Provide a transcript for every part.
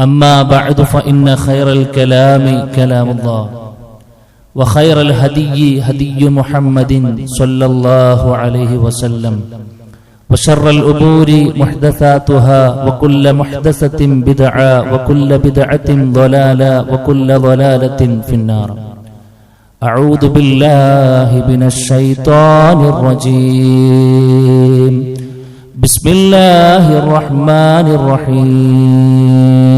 أما بعد فإن خير الكلام كلام الله وخير الهدي هدي محمد صلى الله عليه وسلم وشر الأمور محدثاتها وكل محدثة بدعة وكل بدعة ضلالة وكل ضلالة في النار. أعوذ بالله من الشيطان الرجيم. بسم الله الرحمن الرحيم.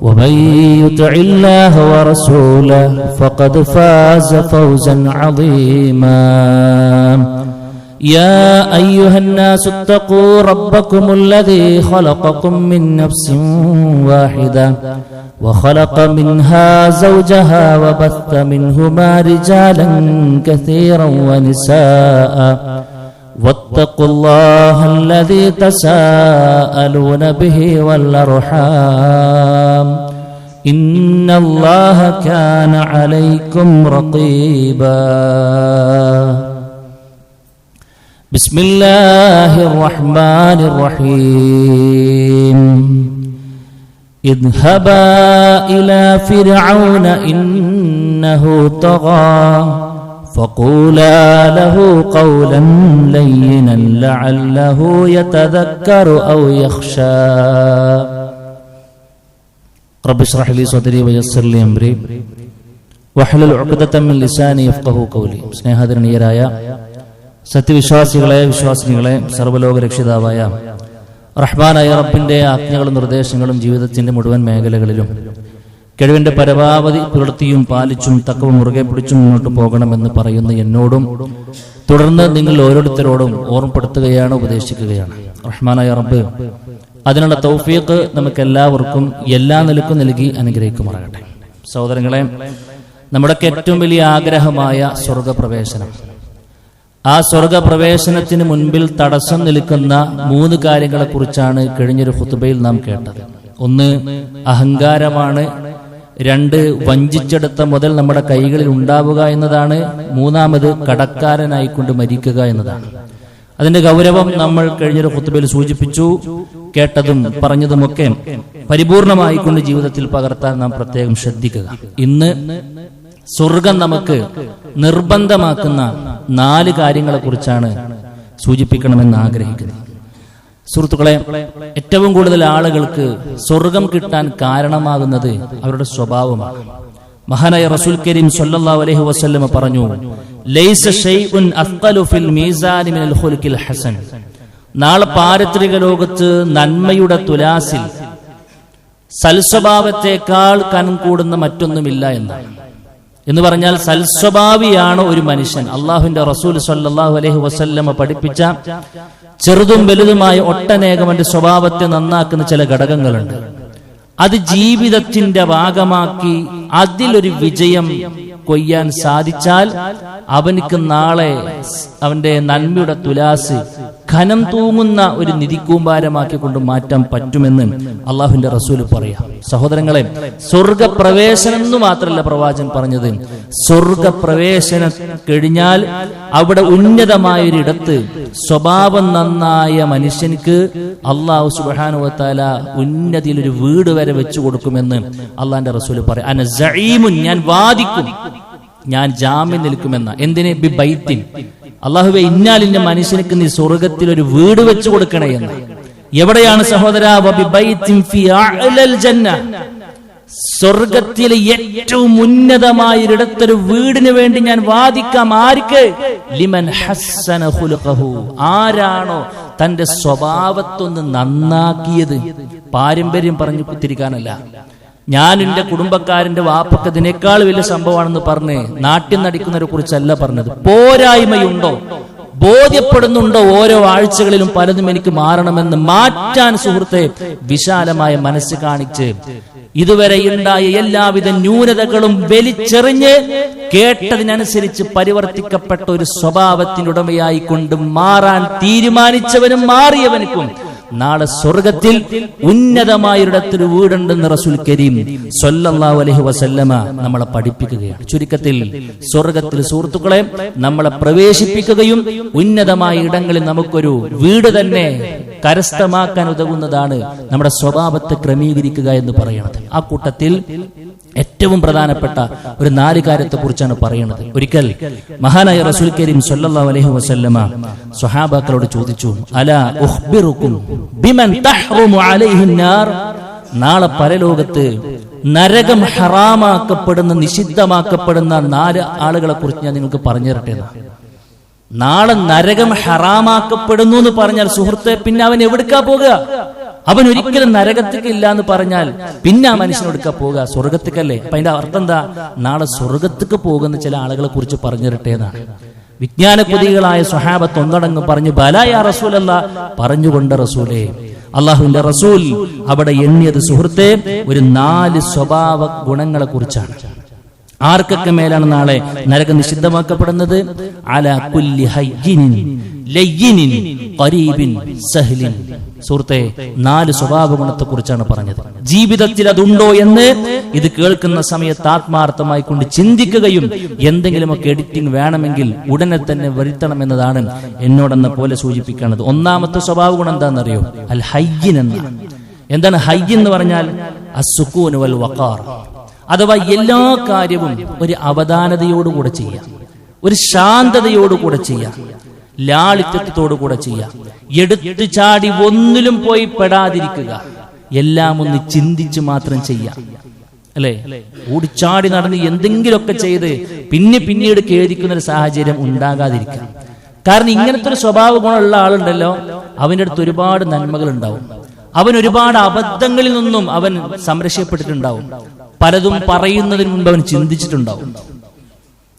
ومن يطع الله ورسوله فقد فاز فوزا عظيما. يا أيها الناس اتقوا ربكم الذي خلقكم من نفس واحدة وخلق منها زوجها وبث منهما رجالا كثيرا ونساء واتقوا الله الذي تساءلون به والأرحام. إن الله كان عليكم رقيبا. بسم الله الرحمن الرحيم. اذهبا إلى فرعون إنه طغى. فقولا له قولا لينا لعله يتذكر او يخشى رب اشرح لي صدري ويسر لي امري واحلل عقدة من لساني يفقهوا قولي സ്നേഹധരണീയരായ സത്യവിശ്വാസികളെ വിശ്വാസിനികളെ സർവ്വലോക രക്ഷിതാവായ റഹ്മാനായ റബ്ബിന്റെ ആജ്ഞകളും നിർദ്ദേശങ്ങളും ജീവിതത്തിന്റെ മുഴുവൻ മേഖലകളിലും കഴിവിന്റെ പരമാവധി പുലർത്തിയും പാലിച്ചും തക്കവും മുറുകെ പിടിച്ചും മുന്നോട്ട് പോകണമെന്ന് പറയുന്ന എന്നോടും തുടർന്ന് നിങ്ങൾ ഓരോരുത്തരോടും ഓർമ്മപ്പെടുത്തുകയാണ് ഉപദേശിക്കുകയാണ്. റഹ്മാനായ റബ്ബ് അതിനുള്ള തൗഫീഖ് നമുക്ക് എല്ലാവർക്കും എല്ലാ നിലക്കും നൽകി അനുഗ്രഹിക്കുമാറാകട്ടെ. സഹോദരങ്ങളെ നമ്മുടെ ഏറ്റവും വലിയ ആഗ്രഹമായ സ്വർഗപ്രവേശനം. ആ സ്വർഗപ്രവേശനത്തിന് മുൻപിൽ തടസ്സം നിൽക്കുന്ന മൂന്ന് കാര്യങ്ങളെക്കുറിച്ചാണ് കഴിഞ്ഞൊരു ഹുത്തുബയിൽ നാം കേട്ടത്. ഒന്ന് അഹങ്കാരമാണ്. രണ്ട് വഞ്ചിച്ചെടുത്ത മുതൽ നമ്മുടെ കൈകളിൽ ഉണ്ടാവുക എന്നതാണ്. മൂന്നാമത് കടക്കാരനായിക്കൊണ്ട് മരിക്കുക എന്നതാണ്. അതിന്റെ ഗൗരവം നമ്മൾ കഴിഞ്ഞൊരു കുത്തുബയിൽ സൂചിപ്പിച്ചു കേട്ടതും പറഞ്ഞതുമൊക്കെ പരിപൂർണമായിക്കൊണ്ട് ജീവിതത്തിൽ പകർത്താൻ നാം പ്രത്യേകം ശ്രദ്ധിക്കുക. ഇന്ന് സ്വർഗം നമുക്ക് നിർബന്ധമാക്കുന്ന നാല് കാര്യങ്ങളെ കുറിച്ചാണ് സൂചിപ്പിക്കണമെന്ന് ആഗ്രഹിക്കുന്നത് സുഹൃത്തുക്കളെ ഏറ്റവും കൂടുതൽ ആളുകൾക്ക് സ്വർഗം കിട്ടാൻ കാരണമാകുന്നത് അവരുടെ സ്വഭാവമാണ്. മഹാനായ റസൂൽ കരീം സല്ലല്ലാഹു അലൈഹി വസല്ലം പറഞ്ഞു ഹസൻ. നാളെ പാരത്രിക ലോകത്ത് നന്മയുടെ തുലാസിൽ സൽസ്വഭാവത്തെക്കാൾ കൂടുന്ന മറ്റൊന്നുമില്ല എന്നാണ് എന്ന് പറഞ്ഞാൽ സൽസ്വഭാവിയാണ് ഒരു മനുഷ്യൻ. അള്ളാഹുവിന്റെ റസൂൽ സല്ലാഹു അലൈഹി വസല്ലമ പഠിപ്പിച്ച ചെറുതും വലുതുമായ ഒട്ടനേകമന്റെ സ്വഭാവത്തെ നന്നാക്കുന്ന ചില ഘടകങ്ങളുണ്ട്. അത് ജീവിതത്തിന്റെ ഭാഗമാക്കി അതിലൊരു വിജയം കൊയ്യാൻ സാധിച്ചാൽ അവനിക്ക് നാളെ അവന്റെ നന്മയുടെ തുലാസ് ഖനം തൂങ്ങുന്ന ഒരു നിധിക്കൂമ്പാരമാക്കി കൊണ്ട് മാറ്റാൻ പറ്റുമെന്ന് അള്ളാഹുവിന്റെ റസൂൽ പറയാം. സഹോദരങ്ങളെ സ്വർഗപ്രവേശനം എന്ന് മാത്രമല്ല പ്രവാചകൻ പറഞ്ഞത്. സ്വർഗപ്രവേശനം കഴിഞ്ഞാൽ അവിടെ ഉന്നതമായ ഒരു ഇടത്ത് സ്വഭാവം നന്നായ മനുഷ്യനിക്ക് അള്ളാഹു സുബാനുവത്താല ഉന്നതിയിൽ ഒരു വീട് വരെ വെച്ചു കൊടുക്കുമെന്ന് അള്ളാന്റെ റസൂൽ പറയാം. അന ഞാൻ വാദിക്കും. ഞാൻ ജാമ്യം നിൽക്കുമെന്ന. എന്തിനെ? ബി ബൈത്തിൻ. അള്ളാഹുവെ ഇന്നാലിന്റെ മനുഷ്യനക്ക് നീ സ്വർഗത്തിൽ ഒരു വീട് വെച്ചു കൊടുക്കണേ എന്ന്. എവിടെയാണ് സഹോദര? സ്വർഗത്തിലെ ഏറ്റവും ഉന്നതമായ ഒരിടത്തൊരു വീടിന് വേണ്ടി ഞാൻ വാദിക്കാം. ആർക്ക്? ലിമൻ ഹസ്സന ആരാണോ തന്റെ സ്വഭാവത്തൊന്ന് നന്നാക്കിയത് പാരമ്പര്യം പറഞ്ഞു കുത്തിരിക്കാനല്ല. ഞാൻ എന്റെ കുടുംബക്കാരന്റെ വാപ്പക്ക് ഇതിനേക്കാൾ വലിയ സംഭവമാണെന്ന് പറഞ്ഞ് നാട്ടിൽ നടിക്കുന്നവരെ കുറിച്ചല്ല പറഞ്ഞത്. പോരായ്മയുണ്ടോ? ബോധ്യപ്പെടുന്നുണ്ടോ ഓരോ ആഴ്ചകളിലും പലതും എനിക്ക് മാറണമെന്ന് മാറ്റാൻ സുഹൃത്തെ വിശാലമായ മനസ്സ് കാണിച്ച് ഇതുവരെ ഉണ്ടായ എല്ലാവിധ ന്യൂനതകളും വലിച്ചെറിഞ്ഞ് കേട്ടതിനനുസരിച്ച് പരിവർത്തിക്കപ്പെട്ട ഒരു സ്വഭാവത്തിനുടമയായിക്കൊണ്ട് മാറാൻ തീരുമാനിച്ചവനും മാറിയവനുക്കും നാളെ സ്വർഗത്തിൽ ഉന്നതമായൊരിടത്തൊരു വീടുണ്ടെന്ന് റസൂൽ കരീം സൊല്ലാ അലഹി വസല്ലമ നമ്മളെ പഠിപ്പിക്കുകയാണ്. ചുരുക്കത്തിൽ സ്വർഗത്തിൽ സുഹൃത്തുക്കളെ നമ്മളെ പ്രവേശിപ്പിക്കുകയും ഉന്നതമായ ഇടങ്ങളിൽ നമുക്കൊരു വീട് തന്നെ കരസ്ഥമാക്കാൻ ഉതകുന്നതാണ് നമ്മുടെ സ്വഭാവത്തെ ക്രമീകരിക്കുക എന്ന് പറയുന്നത്. ആ കൂട്ടത്തിൽ ഏറ്റവും പ്രധാനപ്പെട്ട ഒരു നാല് കാര്യത്തെക്കുറിച്ചാണ് പറയുന്നത്. ഒരിക്കൽ മഹാനായ റസൂൽ കരീം സല്ലല്ലാഹു അലൈഹി വസല്ലമ സ്വഹാബാക്കളോട് ചോദിച്ചു അല ഉഖ്ബിറുക്കും ബിമൻ തഹ്റുമു അലൈഹി നാർ? നാളെ പരലോകത്ത് നരകം ഹറാമാക്കപ്പെടുന്ന നിഷിദ്ധമാക്കപ്പെടുന്ന നാല് ആളുകളെ കുറിച്ച് ഞാൻ നിങ്ങൾക്ക് പറഞ്ഞു തരട്ടെ. നാളെ നരകം ഹറാമാക്കപ്പെടുന്നു എന്ന് പറഞ്ഞാൽ സുഹൃത്തെ പിന്നെ അവൻ എവിടുക്കാ പോകുക അവൻ ഒരിക്കലും നരകത്തിക്കില്ല എന്ന് പറഞ്ഞാൽ പിന്നെ ആ മനുഷ്യനൊടുക്ക പോകുക സ്വർഗത്തേക്കല്ലേ? അപ്പൊ അതിന്റെ അർത്ഥം എന്താ? നാളെ സ്വർഗത്തേക്ക് പോകുന്ന ചില ആളുകളെ കുറിച്ച് പറഞ്ഞു തരട്ടെ വിജ്ഞാന കുതികളായ സ്വഹാബത്ത് ഒന്നടങ്ങ് പറഞ്ഞു ബലായ റസൂലല്ല പറഞ്ഞുകൊണ്ട് റസൂലേ അള്ളാഹുവിന്റെ റസൂൽ അവിടെ എണ്ണിയത് സുഹൃത്തെ ഒരു നാല് സ്വഭാവ ഗുണങ്ങളെ കുറിച്ചാണ്. ആർക്കൊക്കെ മേലാണ് നാളെ നരകം നിഷിദ്ധമാക്കപ്പെടുന്നത്? അല കുല്ലി ഹയ്യിനിൻ ലയ്യിനിൻ ഖരീബിൻ സഹ്ലിൻ. സുഹൃത്തെ നാല് സ്വഭാവ ഗുണത്തെ കുറിച്ചാണ് പറഞ്ഞത്. ജീവിതത്തിൽ അതുണ്ടോ എന്ന് ഇത് കേൾക്കുന്ന സമയത്ത് ആത്മാർത്ഥമായി കൊണ്ട് ചിന്തിക്കുകയും എന്തെങ്കിലുമൊക്കെ എഡിറ്റിംഗ് വേണമെങ്കിൽ ഉടനെ തന്നെ വരുത്തണം എന്നതാണ് എന്നോടെന്ന പോലെ സൂചിപ്പിക്കുന്നത് ഒന്നാമത്തെ സ്വഭാവ ഗുണം എന്താണെന്നറിയോ? അൽ ഹയ്യൻ എന്ന. എന്താണ് ഹയ്യ് എന്ന് പറഞ്ഞാൽ? അസുക്കൂൻ വൽ വഖാർ. അഥവാ എല്ലാ കാര്യവും ഒരു അവധാനതയോടുകൂടെ ചെയ്യാം. ഒരു ശാന്തതയോടുകൂടെ ചെയ്യാം. ലാളിത്യത്തോടുകൂടെ ചെയ്യാം. എടുത്തു ചാടി ഒന്നിലും പോയി പെടാതിരിക്കുക. എല്ലാം ഒന്ന് ചിന്തിച്ച് മാത്രം ചെയ്യാം. അല്ലേ? ഓടിച്ചാടി നടന്ന് എന്തെങ്കിലുമൊക്കെ ചെയ്ത് പിന്നെ പിന്നീട് കേൾക്കുന്ന ഒരു സാഹചര്യം ഉണ്ടാകാതിരിക്കാം. കാരണം ഇങ്ങനത്തെ ഒരു സ്വഭാവ ഗുണമുള്ള ആളുണ്ടല്ലോ അവന്റെ അടുത്ത് ഒരുപാട് നന്മകൾ ഉണ്ടാവും അവൻ ഒരുപാട് അബദ്ധങ്ങളിൽ നിന്നും അവൻ സംരക്ഷിക്കപ്പെട്ടിട്ടുണ്ടാവും. പലതും പറയുന്നതിന് മുമ്പ് അവൻ ചിന്തിച്ചിട്ടുണ്ടാവും.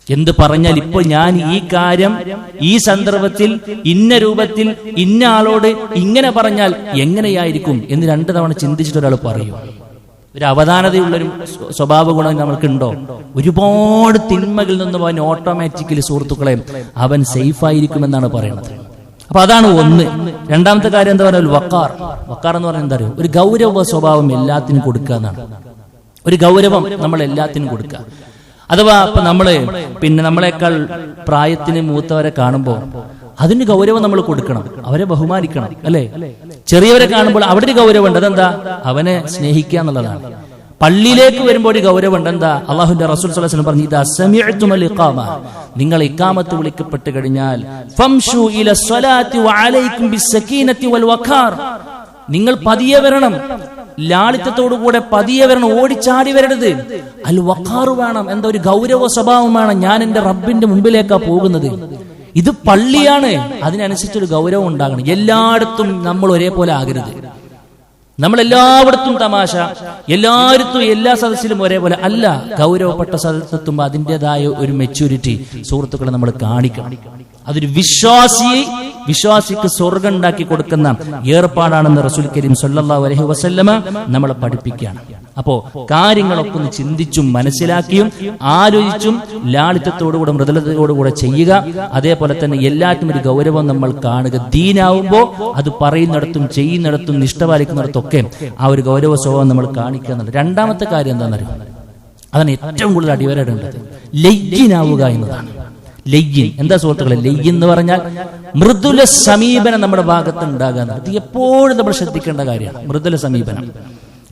എന്ത് പറഞ്ഞാൽ ഇപ്പോൾ ഞാൻ ഈ കാര്യം ഈ സന്ദർഭത്തിൽ ഇന്ന രൂപത്തിൽ ഇന്ന ആളോട് ഇങ്ങനെ പറഞ്ഞാൽ എങ്ങനെയായിരിക്കും എന്ന് രണ്ടു തവണ ചിന്തിച്ചിട്ട് ഒരാൾ പറയും. ഒരു അവധാനതയുള്ളൊരു സ്വ- സ്വഭാവ ഗുണം നമ്മൾക്കുണ്ടോ? ഒരുപാട് തിന്മകളിൽ നിന്നും അവൻ ഓട്ടോമാറ്റിക്കലി സുഹൃത്തുക്കളെ അവൻ സേഫ് ആയിരിക്കും എന്നാണ് പറയുന്നത്. അപ്പൊ അതാണ് ഒന്ന്. രണ്ടാമത്തെ കാര്യം എന്താ പറയുക? വക്കാർ. വക്കാർ എന്ന് പറഞ്ഞാൽ എന്താ പറയുക? ഒരു ഗൗരവ സ്വഭാവം എല്ലാത്തിനും കൊടുക്കുക എന്നാണ്. ഒരു ഗൗരവം നമ്മൾ എല്ലാത്തിനും കൊടുക്കുക. അഥവാ ഇപ്പൊ നമ്മൾ പിന്നെ നമ്മളെക്കാൾ പ്രായത്തിന് മൂത്തവരെ കാണുമ്പോൾ അതിന് ഗൗരവം നമ്മൾ കൊടുക്കണം അവരെ ബഹുമാനിക്കണം അല്ലെ? ചെറിയവരെ കാണുമ്പോൾ അവിടെ ഒരു ഗൗരവം ഉണ്ട് അതെന്താ? അവനെ സ്നേഹിക്കുക എന്നുള്ളതാണ്. പള്ളിയിലേക്ക് വരുമ്പോൾ ഒരു ഗൗരവം ഉണ്ട് എന്താ? അള്ളാഹുന്റെ റസൂൽ വസല്ലം പറഞ്ഞു ഇതാ നിങ്ങൾ ഇക്കാമത്ത് വിളിക്കപ്പെട്ട് കഴിഞ്ഞാൽ നിങ്ങൾ പതിയെ വരണം ലാളിത്യത്തോടുകൂടെ പതിയെ വരണം ഓടിച്ചാടി വരരുത്. അൽ വഖാറ് വേണം എന്താ ഒരു ഗൗരവ സ്വഭാവം വേണം ഞാൻ എന്റെ റബ്ബിന്റെ മുമ്പിലേക്കാ പോകുന്നത്. ഇത് പള്ളിയാണ് അതിനനുസരിച്ചൊരു ഗൗരവം ഉണ്ടാകണം. എല്ലായിടത്തും നമ്മൾ ഒരേപോലെ ആകരുത്. നമ്മൾ എല്ലായിടത്തും തമാശ എല്ലായിടത്തും എല്ലാ സദസ്സിലും ഒരേപോലെ. അല്ല ഗൗരവപ്പെട്ട സദസ്സെത്തുമ്പോൾ അതിന്റെതായ ഒരു മെച്യൂരിറ്റി സുഹൃത്തുക്കളെ നമ്മൾ കാണിക്കണം. അതൊരു വിശ്വാസിയെ വിശ്വാസിക്ക് സ്വർഗം ഉണ്ടാക്കി കൊടുക്കുന്ന ഏർപ്പാടാണെന്ന് റസൂൽ കരീം സല്ലല്ലാഹു അലൈഹി വസല്ലമ നമ്മളെ പഠിപ്പിക്കുകയാണ്. അപ്പോ കാര്യങ്ങളൊക്കെ ഒന്ന് ചിന്തിച്ചും മനസ്സിലാക്കിയും ആലോചിച്ചും ലാളിത്യത്തോടുകൂടെ മൃദുലതയോടുകൂടെ ചെയ്യുക. അതേപോലെ തന്നെ എല്ലാത്തിനും ഒരു ഗൗരവം നമ്മൾ കാണുക. ദീനാവുമ്പോ അത് പറയുന്നിടത്തും ചെയ്യുന്നിടത്തും നിഷ്ഠ പാലിക്കുന്നിടത്തൊക്കെ ആ ഒരു ഗൗരവ സ്വഭാവം നമ്മൾ കാണിക്കുക എന്നുള്ളത്. രണ്ടാമത്തെ കാര്യം എന്താണെന്നറിയോ? അതാണ് ഏറ്റവും കൂടുതൽ അടിവരടേണ്ടത് ലയ്യനാവുക എന്നതാണ്. ലയ്യൻ എന്താ സുഹൃത്തുക്കളെ? ലയ്യിൻ എന്ന് പറഞ്ഞാൽ മൃദുല സമീപനം നമ്മുടെ ഭാഗത്ത് ഉണ്ടാകാൻ ഇത് എപ്പോഴും നമ്മൾ ശ്രദ്ധിക്കേണ്ട കാര്യമാണ്. മൃദുല സമീപനം.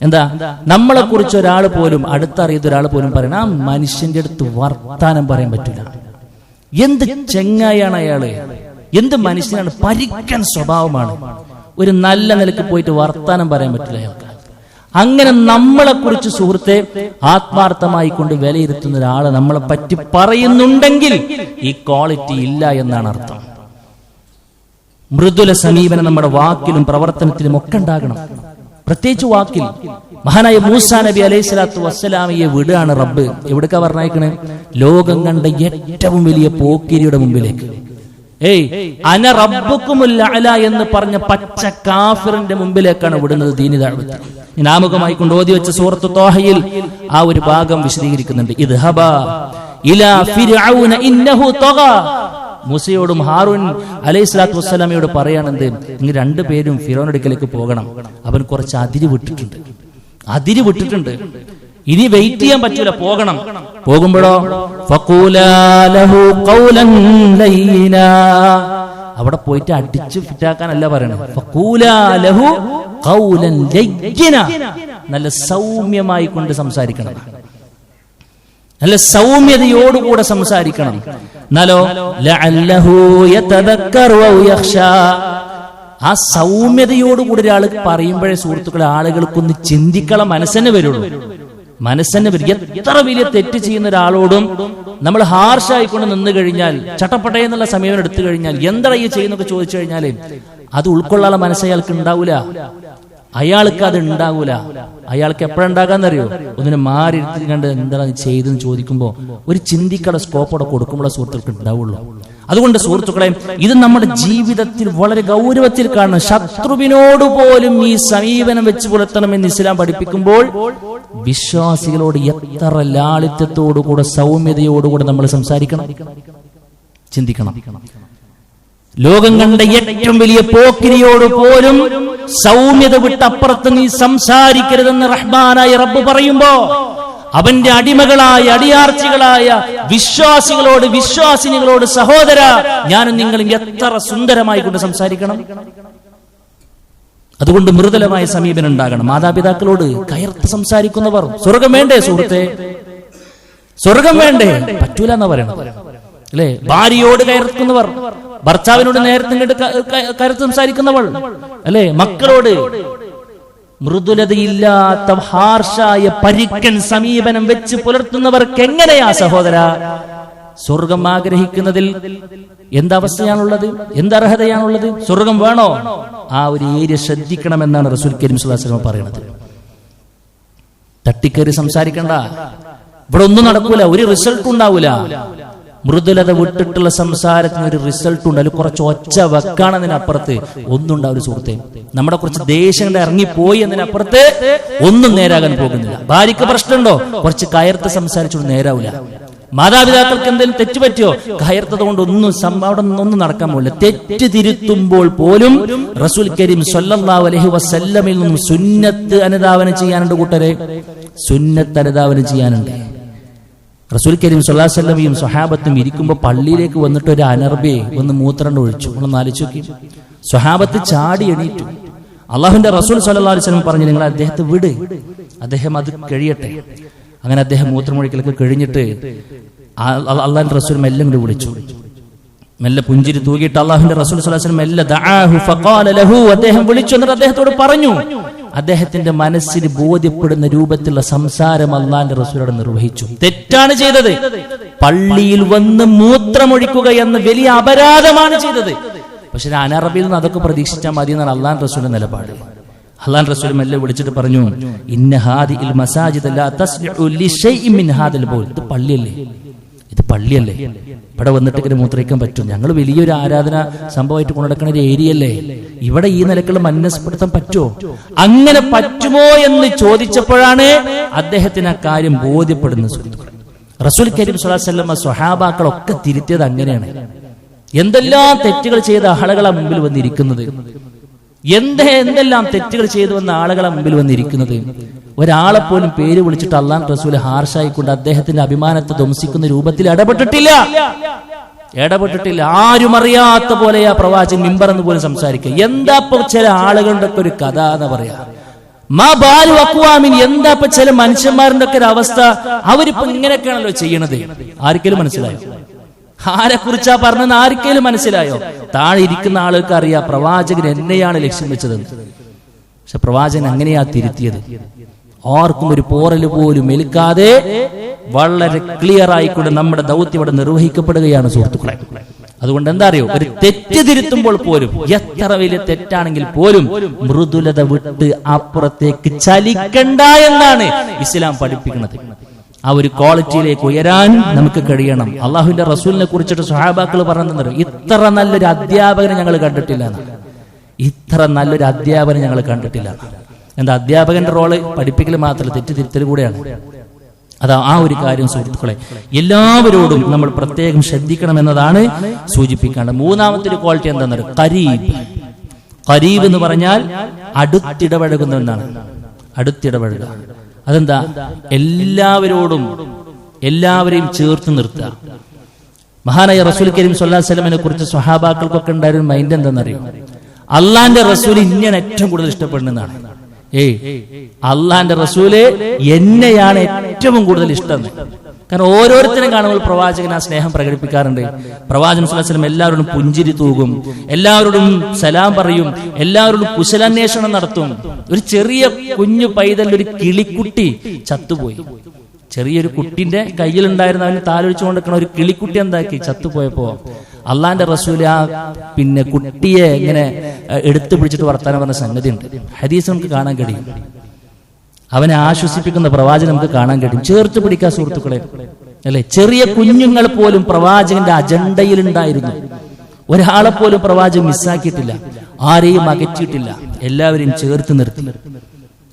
എന്താ? നമ്മളെ കുറിച്ച് ഒരാൾ പോലും അടുത്തറിയുന്ന ഒരാൾ പോലും പറയണം ആ മനുഷ്യന്റെ അടുത്ത് വർത്താനം പറയാൻ പറ്റില്ല. എന്ത് ചെങ്ങായാണ് അയാൾ? എന്ത് മനുഷ്യനാണ്? പരിക്കൻ സ്വഭാവമാണ്. ഒരു നല്ല നിലയ്ക്ക് പോയിട്ട് വർത്താനം പറയാൻ പറ്റില്ല അയാൾക്ക്. അങ്ങനെ നമ്മളെ കുറിച്ച് സുഹൃത്തെ ആത്മാർത്ഥമായി കൊണ്ട് വിലയിരുത്തുന്ന ഒരാളെ നമ്മളെ പറ്റി പറയുന്നുണ്ടെങ്കിൽ ഈ ക്വാളിറ്റി ഇല്ല എന്നാണ് അർത്ഥം. മൃദുല സമീപനം നമ്മുടെ വാക്കിലും പ്രവർത്തനത്തിലും ഒക്കെ ഉണ്ടാകണം. പ്രത്യേകിച്ച് വാക്കിൽ. മഹാനായ മൂസാ നബി അലൈഹി സ്വലാത്തു വസ്സലാമിയെ വിടുകയാണ് റബ്ബ്. എവിടേക്കാ പറഞ്ഞേക്കണേ ലോകം കണ്ട ഏറ്റവും വലിയ പോക്കിരിയുടെ മുമ്പിലേക്ക്. ഏയ് അന റബ്ബുക്കുമുല്ല അല എന്ന് പറഞ്ഞ പച്ച കാഫിറിന്റെ മുമ്പിലേക്കാണ് വിടുന്നത് ദീനി താഴ്വത്ത് നാമുഖമായി കൊണ്ട് ഓതി വെച്ച സൂറത്ത് തോഹയിൽ ആ ഒരു ഭാഗം വിശദീകരിക്കുന്നുണ്ട്. ഇത് ഇലാ ഫിർഔന ഇന്നഹു തഗ. മൂസയോടും ഹാറൂൻ അലൈഹി സ്വലാത്തു വസ്സലാമയോട് പറയാണെന്ത് നിങ്ങൾ രണ്ടുപേരും ഫിറോനടുക്കലേക്ക് പോകണം. അവൻ കുറച്ച് അതിര് വിട്ടിട്ടുണ്ട്. അതിര് വിട്ടിട്ടുണ്ട്. ഇനി വെയിറ്റ് ചെയ്യാൻ പറ്റൂല പോകണം. പോകുമ്പോഴോ. അവിടെ പോയിട്ട് അടിച്ച് ഫിറ്റാക്കാനല്ല പറയണത്. നല്ല സൗമ്യമായി കൊണ്ട് സംസാരിക്കണം. നല്ല സൗമ്യതയോടുകൂടെ സംസാരിക്കണം. എന്നാലോ. ആ സൗമ്യതയോടുകൂടി ഒരാൾ പറയുമ്പോഴേ സുഹൃത്തുക്കളെ ആളുകൾക്കൊന്ന് ചിന്തിക്കള മനസ്സന്നെ വരുള്ളൂ. മനസ്സന്നെ വരും എത്ര വലിയ തെറ്റ് ചെയ്യുന്ന ഒരാളോടും നമ്മൾ ഹാർഷായിക്കൊണ്ട് നിന്ന് കഴിഞ്ഞാൽ ചട്ടപ്പട്ടേ എന്നുള്ള സമീപനം എടുത്തു കഴിഞ്ഞാൽ എന്താ ഈ ചെയ്യുന്നൊക്കെ ചോദിച്ചു കഴിഞ്ഞാൽ അത് ഉൾക്കൊള്ളാനുള്ള മനസ്സ് അയാൾക്ക് ഉണ്ടാവൂല. അയാൾക്ക് അത് ഉണ്ടാവൂല. അയാൾക്ക് എപ്പോഴുണ്ടാകാന്നറിയോ? ഒന്നിനെ മാറി കണ്ട് എന്താണ് ചെയ്തെന്ന് ചോദിക്കുമ്പോ ഒരു ചിന്തിക്കട സ്കോപ്പോടെ കൊടുക്കുമ്പോഴേ സുഹൃത്തുക്കൾക്ക് ഉണ്ടാവുള്ളൂ. അതുകൊണ്ട് സുഹൃത്തുക്കളെ ഇത് നമ്മുടെ ജീവിതത്തിൽ വളരെ ഗൗരവത്തിൽ കാണണം. ശത്രുവിനോട് പോലും ഈ സമീപനം വെച്ച് പുലർത്തണമെന്ന് ഇസ്ലാം പഠിപ്പിക്കുമ്പോൾ വിശ്വാസികളോട് എത്ര ലാളിത്യത്തോടുകൂടെ സൗമ്യതയോടുകൂടെ നമ്മൾ സംസാരിക്കണം? ചിന്തിക്കണം. ലോകം കണ്ട ഏറ്റവും വലിയ പോക്കിരിയോട് പോലും സൗമ്യത വിട്ടപ്പുറത്ത് നീ സംസാരിക്കരുതെന്ന് റഹ്മാനായ റബ്ബ് പറയുമ്പോ അവന്റെ അടിമകളായ അടിയാർച്ചികളായ വിശ്വാസികളോട് വിശ്വാസിനികളോട് സഹോദര ഞാനും നിങ്ങളും എത്ര സുന്ദരമായി കൊണ്ട് സംസാരിക്കണം? അതുകൊണ്ട് മൃദുലമായ സമീപനം ഉണ്ടാകണം. മാതാപിതാക്കളോട് കയർത്ത് സംസാരിക്കുന്നവർ സ്വർഗം വേണ്ടേ സുഹൃത്തെ? സ്വർഗം വേണ്ടേ? പറ്റൂല എന്നാ പറയണത് അല്ലേ? ഭാര്യയോട് കയർക്കുന്നവർ ഭർത്താവിനോട് നേരത്തെ കയർത്ത് സംസാരിക്കുന്നവൾ അല്ലേ? മക്കളോട് മൃദുലതയില്ലാത്ത ഹാർഷായ പരിക്കൻ സമീപനം വെച്ച് പുലർത്തുന്നവർക്ക് എങ്ങനെയാ സഹോദര? സ്വർഗം ആഗ്രഹിക്കുന്നതിൽ എന്തവസ്ഥയാണുള്ളത് എന്തർഹതയാണുള്ളത് സ്വർഗം വേണോ? ആ ഒരു ഏരിയ ശ്രദ്ധിക്കണമെന്നാണ് റസൂൽ കരീം സുല്ലാസ്ലം പറയുന്നത് തട്ടിക്കേറി സംസാരിക്കണ്ട. ഇവിടെ ഒന്നും നടക്കൂല ഒരു റിസൾട്ട് ഉണ്ടാവൂല. മൃദുലത വിട്ടിട്ടുള്ള സംസാരത്തിന് ഒരു റിസൾട്ട് ഉണ്ട്. അതിൽ കുറച്ച് ഒച്ച വെക്കാണതിനപ്പുറത്ത് ഒന്നും ഉണ്ടാവില്ല സുഹൃത്തെ. നമ്മുടെ കുറച്ച് ദേഷ്യം ഇറങ്ങിപ്പോയി എന്നതിനപ്പുറത്ത് ഒന്നും നേരാകാൻ പോകുന്നില്ല. ഭാര്യയ്ക്ക് പ്രശ്നമുണ്ടോ? കുറച്ച് കയർത്ത് സംസാരിച്ചുകൊണ്ട് നേരാവില്ല മാതാപിതാക്കൾക്ക് എന്തെങ്കിലും തെറ്റ് പറ്റിയോ? കയർത്തത് കൊണ്ട് ഒന്നും അവിടെ ഒന്നും നടക്കാൻ പോകില്ല. തെറ്റ് തിരുത്തുമ്പോൾ പോലും റസൂൽ കരീം സല്ലല്ലാഹു അലൈഹി വസല്ലമിൽ നിന്നും സുന്നത്ത് അനുധാവനം ചെയ്യാനുണ്ട് കൂട്ടരെ. സുന്നത്ത് അനുധാവനം ചെയ്യാനുണ്ട്. റസൂൽ കരീം സുല്ലാസ്ല്ലമിയും സ്വഹാബത്തും ഇരിക്കുമ്പോൾ പള്ളിയിലേക്ക് വന്നിട്ട് ഒരു അനർബയെ ഒന്ന് മൂത്രണ്ട് ഒഴിച്ചു. ഒന്ന് നാലിച്ചോക്കി സ്വഹാബത്ത് ചാടി എണീറ്റു. അള്ളാഹുന്റെ റസൂൽ സല്ലാസ്ലം പറഞ്ഞു നിങ്ങൾ അദ്ദേഹത്തെ വിട്. അദ്ദേഹം അത് കഴിയട്ടെ. അങ്ങനെ അദ്ദേഹം മൂത്രമൊഴിക്കലൊക്കെ കഴിഞ്ഞിട്ട് അള്ളാഹിന്റെ റസൂൽ മെല്ലെ കൂടി വിളിച്ചു. മെല്ലെ പുഞ്ചിരി തൂകിയിട്ട് അള്ളാഹുന്റെ റസൂൽ സല്ലാസ്ലം മെല്ലെ അദ്ദേഹം വിളിച്ചു എന്നിട്ട് അദ്ദേഹത്തോട് പറഞ്ഞു അദ്ദേഹത്തിന്റെ മനസ്സിന് ബോധ്യപ്പെടുന്ന രൂപത്തിലുള്ള സംസാരം അള്ളാന്റെ റസൂലോട് നിർവഹിച്ചു. തെറ്റാണ് ചെയ്തത്. പള്ളിയിൽ വന്ന് മൂത്രമൊഴിക്കുക എന്ന വലിയ അപരാധമാണ് ചെയ്തത്. പക്ഷെ അനറബിയിൽ നിന്ന് അതൊക്കെ പ്രതീക്ഷിച്ചാൽ മതി എന്നാണ് അള്ളാൻ റസൂലിന്റെ നിലപാട്. അള്ളാൻ റസൂൽ മെല്ലെ വിളിച്ചിട്ട് പറഞ്ഞു ഇന്ന ഹാദി ഇൽ മസാജിദ് പള്ളിയല്ലേ? പള്ളിയല്ലേ? ഇവിടെ വന്നിട്ട് ഇങ്ങനെ മൂത്രയിക്കാൻ പറ്റും. ഞങ്ങൾ വലിയൊരു ആരാധന സംഭവമായിട്ട് കൊണ്ടുനടക്കുന്ന ഒരു ഏരിയ അല്ലേ ഇവിടെ ഈ നിലക്കുള്ള മന്യസ്പ്പെടുത്താൻ പറ്റുമോ? അങ്ങനെ പറ്റുമോ എന്ന് ചോദിച്ചപ്പോഴാണ് അദ്ദേഹത്തിന് ആ കാര്യം ബോധ്യപ്പെടുന്നത്. സുഹൃത്തുക്കൾ റസൂൽ കരീം സുലാസല്ലമ്മ സ്വഹാബാക്കളൊക്കെ തിരുത്തിയത് അങ്ങനെയാണ്. എന്തെല്ലാം തെറ്റുകൾ ചെയ്ത ആളുകളെ മുമ്പിൽ വന്നിരിക്കുന്നത്? എന്ത് എന്തെല്ലാം തെറ്റുകൾ ചെയ്തു വന്ന ആളുകളെ മുമ്പിൽ വന്നിരിക്കുന്നത്? ഒരാളെ പോലും പേര് വിളിച്ചിട്ട് അള്ളാൻ റസൂൽ ഹാർഷായിക്കൊണ്ട് അദ്ദേഹത്തിന്റെ അഭിമാനത്തെ ധ്വംസിക്കുന്ന രൂപത്തിൽ ഇടപെട്ടിട്ടില്ല. ഇടപെട്ടിട്ടില്ല. ആരും അറിയാത്ത പോലെ ആ പ്രവാചകൻ മിമ്പർ എന്ന് പോലും സംസാരിക്കുക. എന്താ ഇപ്പൊ ചില ആളുകളുടെ ഒക്കെ ഒരു കഥ എന്ന് പറയാ. മാ ബാലു അക്വാമിൻ എന്താ ഇപ്പൊ ചില മനുഷ്യന്മാരുടെ ഒക്കെ ഒരു അവസ്ഥ? അവരിപ്പോ ഇങ്ങനെയൊക്കെയാണല്ലോ ചെയ്യണത്. ആർക്കെങ്കിലും മനസ്സിലായോ? ആരെ കുറിച്ചാ പറഞ്ഞെന്ന് ആർക്കെങ്കിലും മനസ്സിലായോ? താഴെ ഇരിക്കുന്ന ആൾക്ക് അറിയാം പ്രവാചകൻ എന്നെയാണ് ലക്ഷ്യം വെച്ചത്. പക്ഷെ പ്രവാചകൻ അങ്ങനെയാ തിരുത്തിയത്? ആർക്കും ഒരു പോറൽ പോലും എലുക്കാതെ വളരെ ക്ലിയർ ആയിക്കൊണ്ട് നമ്മുടെ ദൗത്യം ഇവിടെ നിർവഹിക്കപ്പെടുകയാണ് സുഹൃത്തുക്കളെ. അതുകൊണ്ട് എന്താ അറിയോ? ഒരു തെറ്റ് തിരുത്തുമ്പോൾ പോലും എത്ര വലിയ തെറ്റാണെങ്കിൽ പോലും മൃദുലത വിട്ട് അപ്പുറത്തേക്ക് ചലിക്കണ്ട എന്നാണ് ഇസ്ലാം പഠിപ്പിക്കുന്നത്. ആ ഒരു ക്വാളിറ്റിയിലേക്ക് ഉയരാൻ നമുക്ക് കഴിയണം. അള്ളാഹുവിന്റെ റസൂലിനെ കുറിച്ചിട്ട് സഹാബാക്കൾ പറഞ്ഞു ഇത്ര നല്ലൊരു അധ്യാപകനെ ഞങ്ങൾ കണ്ടിട്ടില്ല ഇത്ര നല്ലൊരു അധ്യാപകനെ ഞങ്ങൾ കണ്ടിട്ടില്ല. എന്താ അധ്യാപകന്റെ റോൾ പഠിപ്പിക്കൽ മാത്രമല്ല തെറ്റ് തിരുത്തൽ കൂടെയാണ്. അതാ ആ ഒരു കാര്യം സുഹൃത്തുക്കളെ. എല്ലാവരോടും നമ്മൾ പ്രത്യേകം ശ്രദ്ധിക്കണം എന്നതാണ് സൂചിപ്പിക്കേണ്ടത്. മൂന്നാമത്തെ ഒരു ക്വാളിറ്റി എന്താണെന്ന് കരീബ് കരീബ് എന്ന് പറഞ്ഞാൽ അടുത്തിടപഴകുന്ന എന്നാണ് അടുത്തിടപഴകുക. അതെന്താ? എല്ലാവരോടും എല്ലാവരെയും ചേർത്ത് നിർത്തുക. മഹാനായ റസൂൽ കരീം സല്ലാ സ്വലമിനെ കുറിച്ച് സ്വഹാബാക്കൾക്കൊക്കെ ഉണ്ടായിരുന്ന മൈൻഡ് എന്താണെന്നറിയോ? അള്ളാന്റെ റസൂൽ ഇങ്ങനെ ഏറ്റവും കൂടുതൽ ഇഷ്ടപ്പെടുന്നതാണ് ഏയ് അള്ളാന്റെ റസൂൽ എന്നെയാണ് ഏറ്റവും കൂടുതൽ ഇഷ്ടം. കാരണം ഓരോരുത്തരും കാണുമ്പോൾ പ്രവാചകൻ ആ സ്നേഹം പ്രകടിപ്പിക്കാറുണ്ട്. പ്രവാചകൻ സ്വലം എല്ലാവരോടും പുഞ്ചിരി തൂകും. എല്ലാവരോടും സലാം പറയും. എല്ലാവരോടും കുശലാന്വേഷണം നടത്തും. ഒരു ചെറിയ കുഞ്ഞു പൈതൽ ഒരു കിളിക്കുട്ടി ചത്തുപോയി. ചെറിയൊരു കുട്ടിന്റെ കയ്യിലുണ്ടായിരുന്ന അവന് താലൊഴിച്ചു കൊണ്ടിരിക്കണ ഒരു കിളിക്കുട്ടി എന്താക്കി? ചത്തുപോയപ്പോ അള്ളാന്റെ റസൂൽ ആ പിന്നെ കുട്ടിയെ ഇങ്ങനെ എടുത്തു പിടിച്ചിട്ട് വർത്താനം പറഞ്ഞ സംഗതി ഉണ്ട് ഹദീസ് നമുക്ക് കാണാൻ കഴിയും. അവനെ ആശ്വസിപ്പിക്കുന്ന പ്രവാചകൻ നമുക്ക് കാണാൻ കഴിയും. ചേർത്ത് പിടിക്കാൻ സുഹൃത്തുക്കളെ. അല്ലെ? ചെറിയ കുഞ്ഞുങ്ങൾ പോലും പ്രവാചകന്റെ അജണ്ടയിൽ ഉണ്ടായിരുന്നു. ഒരാളെ പോലും പ്രവാചകൻ മിസ്സാക്കിയിട്ടില്ല. ആരെയും അകറ്റിയിട്ടില്ല. എല്ലാവരെയും ചേർത്ത് നിർത്തി.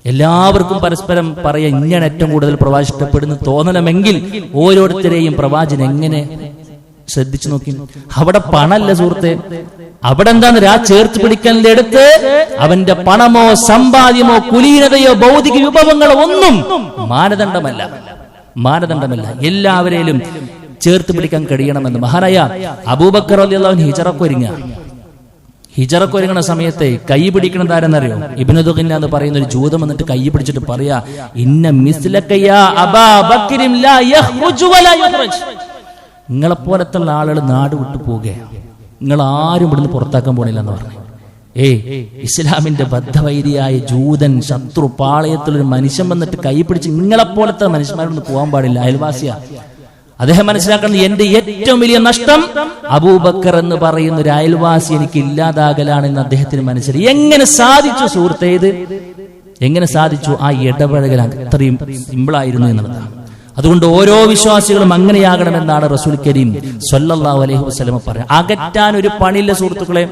എല്ലാവർക്കും പരസ്പരം പറയാൻ ഇങ്ങനെ ഏറ്റവും കൂടുതൽ പ്രവാചകൻ ഇഷ്ടപ്പെടുന്നു തോന്നണമെങ്കിൽ ഓരോരുത്തരെയും പ്രവാചകൻ എങ്ങനെ ശ്രദ്ധിച്ചു നോക്കി. അവിടെ പണല്ല സുഹൃത്തെ. അവിടെ എന്താണ് ആ ചേർത്ത് പിടിക്കലിന്റെ അവന്റെ പണമോ സമ്പാദ്യമോ കുലീനതയോ ഭൗതിക വിഭവങ്ങളോ ഒന്നും മാനദണ്ഡമല്ല. മാനദണ്ഡമല്ല. എല്ലാവരെയും ചേർത്ത് പിടിക്കാൻ കഴിയണമെന്ന്. മഹാനായ അബൂബക്കർ അള്ളാഹു ഹിജറക്കൊരുങ്ങ ഹിജറക്കൊരുങ്ങണ സമയത്തെ കൈ പിടിക്കണത് ആരെന്നറിയോ? ഇബിനുദുഖില്ല എന്ന് പറയുന്ന ഒരു ജൂതം എന്നിട്ട് കൈ പിടിച്ചിട്ട് പറയാ ഇന്ന മിസ്ലക്കയ്യാ ബക്രിം ലാ വലാ നിങ്ങളെ പോലത്തുള്ള ആളുകൾ നാട് വിട്ടു പോവുകയാണ് നിങ്ങൾ ആരും ഇവിടുന്ന് പുറത്താക്കാൻ പോണില്ല എന്ന് പറഞ്ഞു. ഏയ് ഇസ്ലാമിന്റെ ബദ്ധവൈരിയായ ജൂതൻ ശത്രു പാളയത്തിലൊരു മനുഷ്യൻ വന്നിട്ട് കൈ പിടിച്ച് നിങ്ങളെ പോലത്തെ മനുഷ്യന്മാരൊന്നും പോകാൻ പാടില്ല അയൽവാസിയ. അദ്ദേഹം മനസ്സിലാക്കുന്നത് എന്റെ ഏറ്റവും വലിയ നഷ്ടം അബൂബക്കർ എന്ന് പറയുന്ന ഒരു അയൽവാസി എനിക്ക് ഇല്ലാതാകലാണെന്ന് അദ്ദേഹത്തിന് മനസ്സിലായി. എങ്ങനെ സാധിച്ചു സുഹൃത്തേത് എങ്ങനെ സാധിച്ചു ആ ഇടപഴകൽ? അത്രയും സിമ്പിളായിരുന്നു എന്നുള്ളതാണ്. അതുകൊണ്ട് ഓരോ വിശ്വാസികളും അങ്ങനെയാകണമെന്നാണ് റസൂൽ കരീം സൊല്ലാ അലൈഹി വസ്ലമ പറയുന്നത് അകറ്റാൻ ഒരു പണിയില്ല സുഹൃത്തുക്കളെ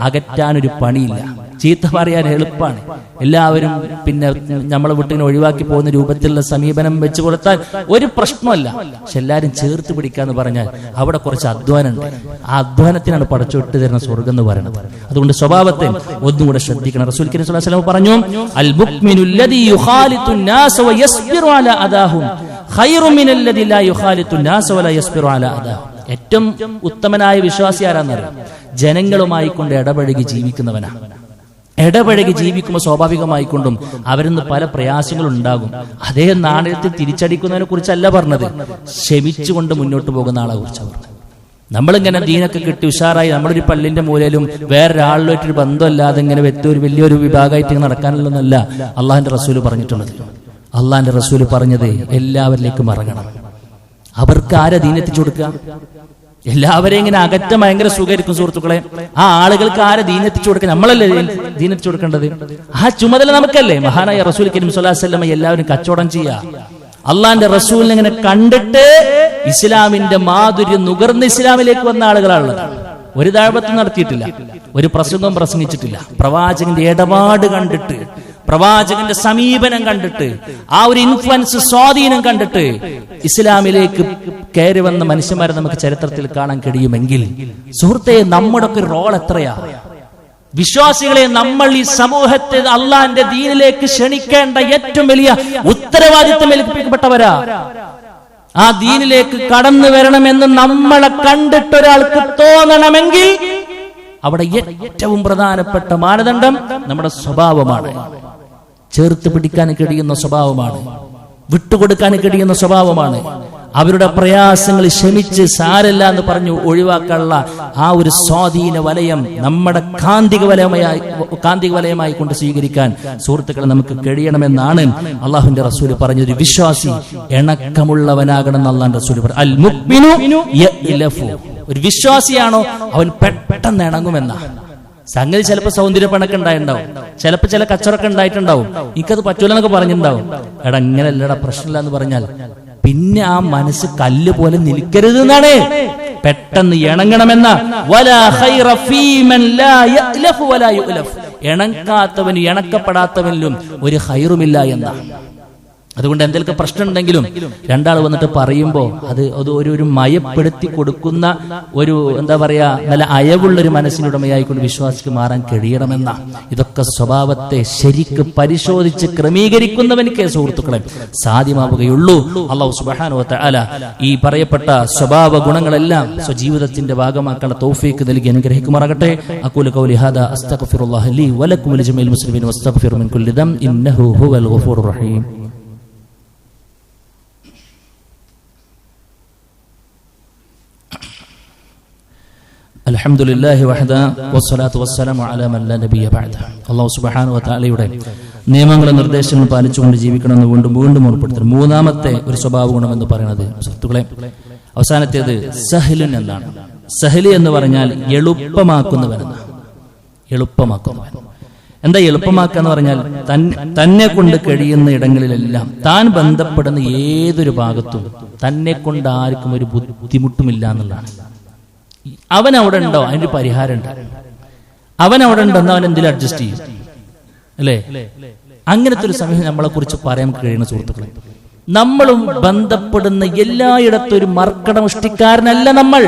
അകറ്റാൻ ഒരു പണിയില്ല. ചീത്ത പറയാൻ എളുപ്പമാണ്. എല്ലാവരും പിന്നെ നമ്മളെ വീട്ടിനെ ഒഴിവാക്കി പോകുന്ന രൂപത്തിലുള്ള സമീപനം വെച്ച് കൊടുത്താൽ ഒരു പ്രശ്നമല്ല. പക്ഷെ എല്ലാവരും ചേർത്ത് പിടിക്കാന്ന് പറഞ്ഞാൽ അവിടെ കുറച്ച് അധ്വാനമുണ്ട്. ആ അധ്വാനത്തിനാണ് പടച്ചുവിട്ട് തരുന്ന സ്വർഗം എന്ന് പറയുന്നത്. അതുകൊണ്ട് സ്വഭാവത്തെ ഒന്നുകൂടെ ശ്രദ്ധിക്കണം. റസൂൽ കരീം സ്വലാസ്ലാം പറഞ്ഞു അൽ അലാ അദാഹും ഏറ്റവും ഉത്തമനായ വിശ്വാസി ആരാന്നറിയാം ജനങ്ങളുമായി കൊണ്ട് ഇടപഴകി ജീവിക്കുന്നവനാ. ഇടപഴകി ജീവിക്കുമ്പോൾ സ്വാഭാവികമായിക്കൊണ്ടും അവരിൽ പല പ്രയാസങ്ങളും ഉണ്ടാകും അതേ നാണയത്തിൽ തിരിച്ചടിക്കുന്നതിനെ കുറിച്ചല്ല പറഞ്ഞത്. ക്ഷമിച്ചുകൊണ്ട് മുന്നോട്ട് പോകുന്ന ആളെ കുറിച്ച് പറഞ്ഞത്. നമ്മളിങ്ങനെ ദീനൊക്കെ കിട്ടി ഉഷാറായി നമ്മളൊരു പള്ളിന്റെ മൂലയിലും വേറൊരാളിലായിട്ടൊരു ബന്ധമല്ലാതെ ഇങ്ങനെ വ്യക്തി ഒരു വലിയൊരു വിഭാഗമായിട്ട് നടക്കാനുള്ളതെന്നല്ല അള്ളാഹിന്റെ റസൂൽ പറഞ്ഞിട്ടുള്ളത്. അള്ളാഹിന്റെ റസൂൽ പറഞ്ഞത് എല്ലാവരിലേക്കും ഇറങ്ങണം. അവർക്ക് ആരാ ദീനെത്തിച്ചു കൊടുക്കുക? എല്ലാവരെയും ഇങ്ങനെ അകറ്റം ഭയങ്കര സുഖമായിരിക്കും സുഹൃത്തുക്കളെ. ആ ആളുകൾക്ക് ആരെ ദീനെത്തിച്ചു കൊടുക്കുക? നമ്മളല്ലേ ദീനെത്തിച്ചു കൊടുക്കേണ്ടത്? ആ ചുമതല നമുക്കല്ലേ? മഹാനായ റസൂൽ കരീം സ്വലാഹു വല്ലമ എല്ലാവരും കച്ചവടം ചെയ്യുക. അള്ളാന്റെ റസൂലിനെ ഇങ്ങനെ കണ്ടിട്ട് ഇസ്ലാമിന്റെ മാധുര്യം നുകർന്ന് ഇസ്ലാമിലേക്ക് വന്ന ആളുകളാണുള്ളത്. ഒരു താഴ്വത്തും നടത്തിയിട്ടില്ല. ഒരു പ്രസംഗം പ്രസംഗിച്ചിട്ടില്ല. പ്രവാചകന്റെ ഇടപാട് കണ്ടിട്ട് പ്രവാചകന്റെ സമീപനം കണ്ടിട്ട് ആ ഒരു ഇൻഫ്ലുവൻസ് സ്വാധീനം കണ്ടിട്ട് ഇസ്ലാമിലേക്ക് കയറി വന്ന മനുഷ്യന്മാരെ നമുക്ക് ചരിത്രത്തിൽ കാണാൻ കഴിയുമെങ്കിൽ സുഹൃത്തെ നമ്മുടെ ഒക്കെ റോൾ എത്രയാ? വിശ്വാസികളെ നമ്മൾ ഈ സമൂഹത്തെ അള്ളാന്റെ ദീനിലേക്ക് ക്ഷണിക്കേണ്ട ഏറ്റവും വലിയ ഉത്തരവാദിത്വം ഏൽപ്പിക്കപ്പെട്ടവരാ. ആ ദീനിലേക്ക് കടന്നു വരണമെന്ന് നമ്മളെ കണ്ടിട്ട് ഒരാൾക്ക് തോന്നണമെങ്കിൽ അവിടെ ഏറ്റവും പ്രധാനപ്പെട്ട മാനദണ്ഡം നമ്മുടെ സ്വഭാവമാണ്. ചേർത്ത് പിടിക്കാൻ കഴിയുന്ന സ്വഭാവമാണ് വിട്ടുകൊടുക്കാൻ കഴിയുന്ന സ്വഭാവമാണ്. അവരുടെ പ്രയാസങ്ങൾ ക്ഷമിച്ച് സാരല്ല എന്ന് പറഞ്ഞു ഒഴിവാക്കാനുള്ള ആ ഒരു സ്വാധീന വലയം നമ്മുടെ കാന്തിക വലയമായി കാന്തിക വലയമായി കൊണ്ട് സ്വീകരിക്കാൻ സുഹൃത്തുക്കളെ നമുക്ക് കഴിയണമെന്നാണ് അള്ളാഹുവിന്റെ റസൂൽ ഒരു വിശ്വാസി ഇണക്കമുള്ളവനാകണം എന്ന് അള്ളാഹുന്റെ റസൂൽ പറഞ്ഞു. ഒരു വിശ്വാസിയാണോ? അവൻ പെട്ടെന്ന് ഇണങ്ങുമെന്ന. സംഗതി ചിലപ്പോൾ സൗന്ദര്യ പണക്കെ ഉണ്ടായിട്ടുണ്ടാവും ചിലപ്പോൾ ചില കച്ചറൊക്കെ ഉണ്ടായിട്ടുണ്ടാവും. എനിക്കത് പറ്റൂലെന്നൊക്കെ പറഞ്ഞിട്ടുണ്ടാവും എടാ ഇങ്ങനെയല്ലടാ പ്രശ്നമില്ല എന്ന് പറഞ്ഞാൽ പിന്നെ ആ മനസ്സ് കല്ല് പോലെ നിൽക്കരുത് എന്നാണ് പെട്ടെന്ന് ഇണങ്ങണമെന്ന. ഇണക്കാത്തവനും ഇണക്കപ്പെടാത്തവനിലും ഒരു ഹൈറുമില്ല എന്നാണ് അതുകൊണ്ട് എന്തെങ്കിലും പ്രശ്നം ഉണ്ടെങ്കിലും രണ്ടാൾ വന്നിട്ട് പറയുമ്പോൾ അത് അത് ഒരു ഒരു മയപ്പെടുത്തി കൊടുക്കുന്ന ഒരു എന്താ പറയാ നല്ല അയവുള്ള ഒരു മനസ്സിനുടമയായിക്കൊണ്ട് വിശ്വാസിക്ക് മാറാൻ കഴിയണമെന്ന. ഇതൊക്കെ സ്വഭാവത്തെ ശരിക്ക് പരിശോധിച്ച് ക്രമീകരിക്കുന്നവനിക്ക് സുഹൃത്തുക്കളെ. സാധ്യമാവുകയുള്ളൂ. അള്ളാഹു സുബാനോ അല ഈ പറയപ്പെട്ട സ്വഭാവ ഗുണങ്ങളെല്ലാം സ്വജീവിതത്തിന്റെ ഭാഗമാക്കാനുള്ള തോഫീക്ക് നൽകി അനുഗ്രഹിക്കുമാറാകട്ടെ. അക്കൂല കൗലി ഹാദ അസ്തഗ്ഫിറുല്ലാഹി ലി വലക്കും മുസ്ലിമീൻ വസ്തഗ്ഫിറു മിൻ കുല്ലി ദം ഇന്നഹു ഹുവൽ ഗഫൂർ റഹീം. അൽഹംദുലില്ലാഹി വഹദ വസ്സലാത്തു വസ്സലാമു അലാ മൻ ലാ നബിയ ബാദ അല്ലാഹു സുബ്ഹാനഹു വതആലയുടെ നിയമങ്ങളെ നിർദ്ദേശങ്ങളും പാലിച്ചുകൊണ്ട് ജീവിക്കണമെന്ന് വീണ്ടും വീണ്ടും ഉൾപ്പെടുത്തുന്നു. മൂന്നാമത്തെ ഒരു സ്വഭാവ ഗുണം എന്ന് പറയുന്നത് സുഹൃത്തുക്കളെ അവസാനത്തേത് സഹലുൻ എന്നാണ്. സഹലി എന്ന് പറഞ്ഞാൽ എളുപ്പമാക്കുന്നവനെന്നാണ്. എളുപ്പമാക്കുന്നവൻ. എന്താ എളുപ്പമാക്കുക എന്ന് പറഞ്ഞാൽ തന്നെ കൊണ്ട് കഴിയുന്ന ഇടങ്ങളിലെല്ലാം താൻ ബന്ധപ്പെടുന്ന ഏതൊരു ഭാഗത്തും തന്നെ കൊണ്ട് ആർക്കും ഒരു ബുദ്ധിമുട്ടുമില്ല എന്നുള്ളതാണ്. അവൻ അവിടെ ഉണ്ടോ? അതിന്റെ പരിഹാരം ഉണ്ട് അവൻ അവിടെ ഉണ്ടെന്ന് അവൻ എന്തിലും അഡ്ജസ്റ്റ് ചെയ്യും. അല്ലേ? അങ്ങനത്തെ ഒരു സമയം നമ്മളെ കുറിച്ച് പറയാൻ കഴിയുന്ന സുഹൃത്തുക്കളെ നമ്മളും ബന്ധപ്പെടുന്ന എല്ലായിടത്തും ഒരു മർക്കടമുഷ്ടിക്കാരനല്ല നമ്മൾ.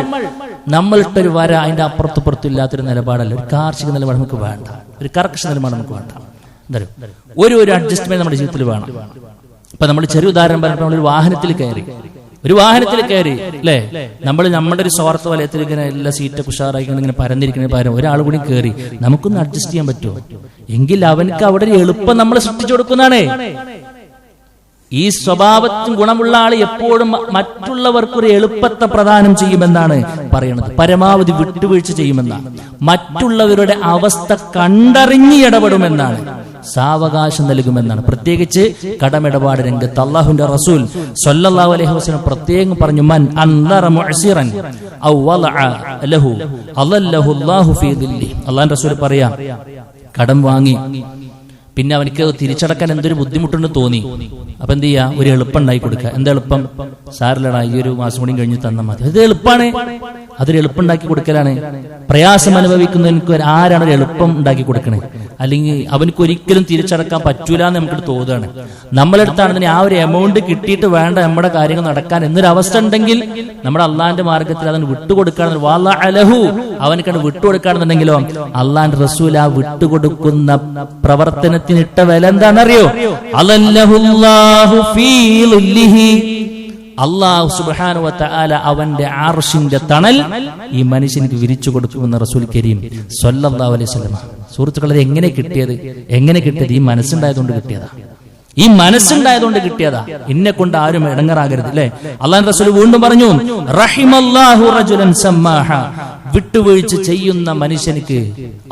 നമ്മളിട്ട് ഒരു വര അതിന്റെ അപ്പുറത്തുപുറത്തും ഇല്ലാത്തൊരു നിലപാടല്ല. ഒരു കാർഷിക നിലപാട് നമുക്ക് വേണ്ട. ഒരു കർക്കശ നിലപാട് നമുക്ക് വേണ്ട. എന്തായാലും ഒരു ഒരു അഡ്ജസ്റ്റ്മെന്റ് നമ്മുടെ ജീവിതത്തിൽ വേണം. ഇപ്പൊ നമ്മൾ ചെറിയ ഉദാഹരണം പറഞ്ഞിട്ട് നമ്മളൊരു വാഹനത്തിൽ കയറി. ഒരു വാഹനത്തിൽ കയറി അല്ലേ? നമ്മൾ നമ്മുടെ ഒരു സ്വാർത്ഥ വലയത്തിൽ ഇങ്ങനെ എല്ലാ സീറ്റ് ഉഷാറായിക്കൊണ്ട് ഇങ്ങനെ പരന്നിരിക്കുന്ന പകരം ഒരാൾ കൂടി കയറി നമുക്കൊന്ന് അഡ്ജസ്റ്റ് ചെയ്യാൻ പറ്റുമോ? എങ്കിൽ അവനക്ക് അവിടെ ഒരു എളുപ്പം നമ്മൾ സൃഷ്ടിച്ചു കൊടുക്കുന്നതാണ്. ഈ സ്വഭാവത്തിന് ഗുണമുള്ള ആൾ എപ്പോഴും മറ്റുള്ളവർക്ക് മറ്റുള്ളവർക്കൊരു എളുപ്പത്തെ പ്രദാനം ചെയ്യുമെന്നാണ് പറയുന്നത് പരമാവധി വിട്ടുവീഴ്ച ചെയ്യുമെന്നാണ്. മറ്റുള്ളവരുടെ അവസ്ഥ കണ്ടറിഞ്ഞ് ഇടപെടുമെന്നാണ്. സാവകാശം നൽകുമെന്നാണ്. പ്രത്യേകിച്ച് കടമിടപാട് രംഗത്ത് അള്ളാഹുന്റെ റസൂൽ സല്ലല്ലാഹു അലൈഹി പ്രത്യേകം പറഞ്ഞു മൻ അള്ളാഹുന്റെ റസൂൽ പറയാ കടം വാങ്ങി. പിന്നെ അവനിക്ക് തിരിച്ചടക്കാൻ എന്തൊരു ബുദ്ധിമുട്ടുണ്ട് തോന്നി. അപ്പൊ എന്ത് ചെയ്യാ? ഒരു എളുപ്പം ഉണ്ടായി കൊടുക്കുക. എന്താ എളുപ്പം? സാറിലടാ ഈ ഒരു മാസം കൂടി കഴിഞ്ഞ് തന്ന മതി. അത് എളുപ്പമാണ് അതൊരു എളുപ്പം ഉണ്ടാക്കി കൊടുക്കലാണ്. പ്രയാസം അനുഭവിക്കുന്നവനക്ക് ആരാണ് ഒരു എളുപ്പം ഉണ്ടാക്കി കൊടുക്കണേ? അല്ലെങ്കിൽ അവനക്ക് ഒരിക്കലും തിരിച്ചടക്കാൻ പറ്റൂല എന്ന് നമുക്ക് തോന്നുകയാണ്. നമ്മളെടുത്താണെങ്കിൽ ആ ഒരു എമൗണ്ട് കിട്ടിയിട്ട് വേണ്ട നമ്മുടെ കാര്യങ്ങൾ നടക്കാൻ എന്നൊരു അവസ്ഥ ഉണ്ടെങ്കിൽ നമ്മുടെ അള്ളാന്റെ മാർഗത്തിൽ അതിന് വിട്ടുകൊടുക്കുകയാണെന്ന് വാല അലഹു അവനക്കാണ് വിട്ടുകൊടുക്കുകയാണെന്നുണ്ടെങ്കിലോ അള്ളാന്റെ റസൂൽ ആ വിട്ടുകൊടുക്കുന്ന പ്രവർത്തനത്തിന് ഇട്ട വില എന്താണെന്നറിയോ. അള്ളാഹു സുബാനുവത്ത ആല അവന്റെ ആർഷിന്റെ തണൽ ഈ മനുഷ്യനിക്ക് വിരിച്ചു കൊടുക്കുമെന്ന് റസൂൽ കരീം സ്വല്ലല്ലാഹു അലൈഹി വസല്ലം. സുഹൃത്തുക്കളെ എങ്ങനെ കിട്ടിയത്? എങ്ങനെ കിട്ടിയത്? ഈ മനസ്സുണ്ടായതുകൊണ്ട് കിട്ടിയതാ. ഈ മനസ്സുണ്ടായതുകൊണ്ട് കിട്ടിയതാ. എന്നെ കൊണ്ട് ആരും ഇടങ്ങറാകരുത് അല്ലെ? അള്ളാഹു റസൂൽ വീണ്ടും പറഞ്ഞു വിട്ടുവീഴ്ച ചെയ്യുന്ന മനുഷ്യനിക്ക്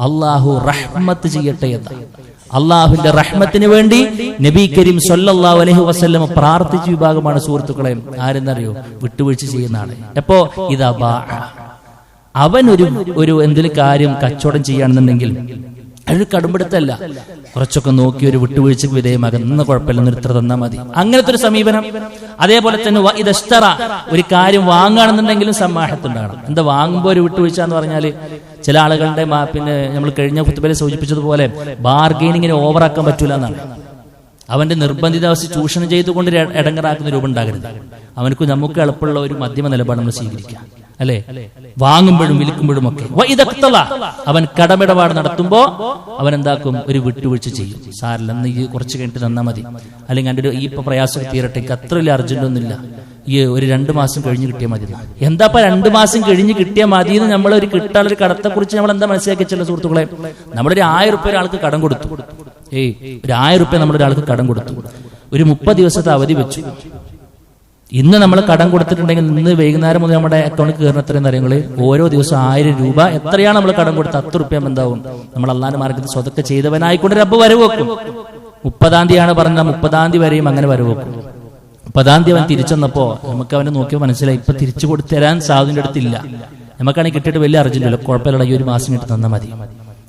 അള്ളാഹു റഹ്മത്ത് ചെയ്യട്ടെ എന്ന്. അള്ളാഹുവിന്റെ റഹ്മത്തിന് വേണ്ടി നബി കരീം സൊല്ലാ അലൈഹി വസല്ലം പ്രാർത്ഥിച്ച വിഭാഗമാണ് സുഹൃത്തുക്കളെ. ആരെന്നറിയോ? വിട്ടുവീഴ്ച ചെയ്യുന്ന ആൾ എപ്പോ ഇതാ അവൻ ഒരു ഒരു എന്തെങ്കിലും കാര്യം കച്ചവടം ചെയ്യുകയാണെന്നുണ്ടെങ്കിൽ അതൊരു കടുംപിടുത്തല്ല. കുറച്ചൊക്കെ നോക്കി ഒരു വിട്ടുവീഴ്ചക്ക് വിധേയമാകും ഇന്ന് കുഴപ്പമില്ല ഇത്ര തന്നാൽ മതി. അങ്ങനത്തെ ഒരു സമീപനം. അതേപോലെ തന്നെ വ ഇതസ്തറ ഒരു കാര്യം വാങ്ങുകയാണെന്നുണ്ടെങ്കിലും സമ്മാഹത്തുണ്ടാകണം എന്താ വാങ്ങുമ്പോൾ ഒരു വിട്ടുവീഴ്ച എന്ന് പറഞ്ഞാൽ ചില ആളുകളുടെ പിന്നെ നമ്മൾ കഴിഞ്ഞ കുത്തുബലെ സൂചിപ്പിച്ചതുപോലെ ബാർഗെയിനിങ്ങിനെ ഓവറാക്കാൻ പറ്റൂല എന്നാണ്. അവന്റെ നിർബന്ധിതാവസ്ഥ ചൂഷണം ചെയ്തുകൊണ്ട് ഇടങ്ങറാക്കുന്ന രൂപം ഉണ്ടാകരുത് അവനക്ക് നമുക്ക് എളുപ്പമുള്ള ഒരു മധ്യമ നിലപാട് നമ്മൾ സ്വീകരിക്കാം. അല്ലെ? വാങ്ങുമ്പോഴും വിൽക്കുമ്പോഴും ഒക്കെ. അവൻ കടമിടപാട് നടത്തുമ്പോ അവൻ എന്താക്കും ഒരു വിട്ടുവീഴ്ച ചെയ്യും. സാറല്ല എന്ന് ഈ കുറച്ച് കഴിഞ്ഞിട്ട് തന്നാ മതി. അല്ലെങ്കിൽ എന്റെ ഒരു ഈ ഇപ്പൊ പ്രയാസം തീരട്ടെ. അത്ര വലിയ അർജന്റ് ഒന്നുമില്ല ഈ ഒരു രണ്ട് മാസം കഴിഞ്ഞ് കിട്ടിയാൽ മതി എന്നാ. എന്താ ഇപ്പൊ രണ്ട് മാസം കഴിഞ്ഞ് കിട്ടിയാൽ മതി എന്ന് നമ്മളൊരു കിട്ടാനൊരു കടത്തെ കുറിച്ച് നമ്മൾ എന്താ മനസ്സിലാക്കി ചില സുഹൃത്തുക്കളെ? നമ്മളൊരു ആയിരം റുപ്യ ഒരാൾക്ക് കടം കൊടുത്തു. ഏയ് ഒരു ആയിരം റുപ്യ നമ്മൾ ഒരാൾക്ക് കടം കൊടുത്തു. ഒരു മുപ്പത് ദിവസത്തെ അവധി വെച്ചു. ഇന്ന് നമ്മൾ കടം കൊടുത്തിട്ടുണ്ടെങ്കിൽ ഇന്ന് വൈകുന്നേരം മുതൽ നമ്മുടെ അക്കൗണ്ടിൽ കയറുന്ന എത്രയും അറിയങ്ങൾ ഓരോ ദിവസം ആയിരം രൂപ എത്രയാണ് നമ്മൾ കടം കൊടുത്ത അത്ര റുപ്യ എന്താവും? നമ്മൾ അള്ളാന്റെ മാർഗത്തിൽ സ്വതൊക്കെ ചെയ്തവനായിക്കൊണ്ട് റബ്ബ് വരവ് വെക്കും. മുപ്പതാം തീയതിയാണ് പറഞ്ഞ മുപ്പതാം തീയതി വരെയും അങ്ങനെ വരവ് വെക്കും. മുപ്പതാം തീയതി അവൻ തിരിച്ചെന്നപ്പോ നമുക്ക് അവനെ നോക്കിയാൽ മനസ്സിലായി ഇപ്പൊ തിരിച്ചു കൊടുത്തു തരാൻ സാധുവിന്റെ അടുത്തില്ല നമുക്കാണെങ്കിൽ കിട്ടിയിട്ട് വലിയ അർജന്റില്ല കുഴപ്പമില്ല ഈ ഒരു മാസം കിട്ടി തന്നാൽ മതി.